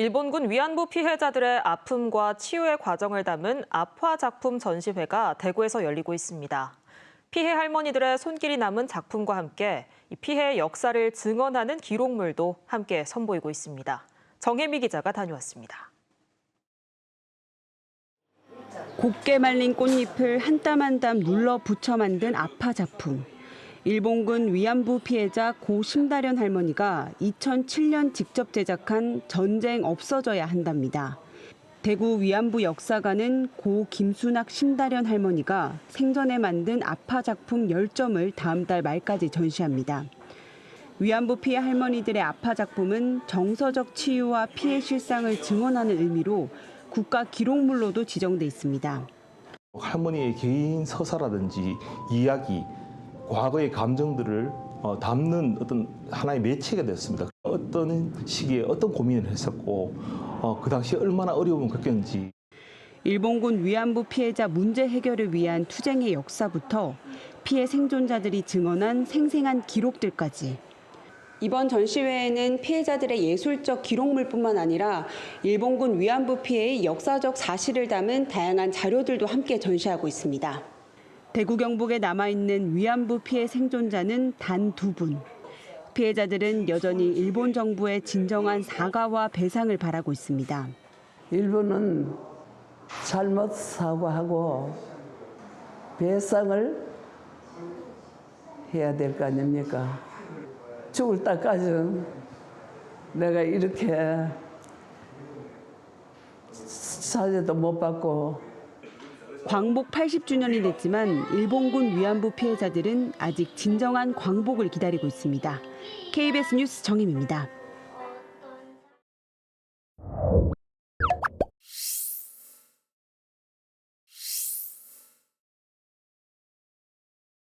일본군 위안부 피해자들의 아픔과 치유의 과정을 담은 아화 작품 전시회가 대구에서 열리고 있습니다. 피해 할머니들의 손길이 남은 작품과 함께 이 피해의 역사를 증언하는 기록물도 함께 선보이고 있습니다. 정혜미 기자가 다녀왔습니다. 곱게 말린 꽃잎을 한 땀 한 땀 눌러 붙여 만든 아파 작품. 일본군 위안부 피해자 고 심다련 할머니가 2007년 직접 제작한 전쟁 없어져야 한답니다. 대구 위안부 역사관은 고 김순학 심다련 할머니가 생전에 만든 아파 작품 10점을 다음 달 말까지 전시합니다. 위안부 피해 할머니들의 아파 작품은 정서적 치유와 피해 실상을 증언하는 의미로 국가 기록물로도 지정돼 있습니다. 할머니의 개인 서사라든지 이야기, 과거의 감정들을 어, 담는 어떤 하나의 매체가 됐습니다. 어떤 시기에 어떤 고민을 했었고 어, 그 당시에 얼마나 어려움을 겪었는지 일본군 위안부 피해자 문제 해결을 위한 투쟁의 역사부터 피해 생존자들이 증언한 생생한 기록들까지 이번 전시회에는 피해자들의 예술적 기록물뿐만 아니라 일본군 위안부 피해의 역사적 사실을 담은 다양한 자료들도 함께 전시하고 있습니다. 대구 경북에 남아있는 위안부 피해 생존자는 단 두 분. 피해자들은 여전히 일본 정부의 진정한 사과와 배상을 바라고 있습니다. 일본은 잘못 사과하고 배상을 해야 될 거 아닙니까? 죽을 때까지 내가 이렇게 사죄도 못 받고 광복 80주년이 됐지만 일본군 위안부 피해자들은 아직 진정한 광복을 기다리고 있습니다. KBS 뉴스 정임입니다.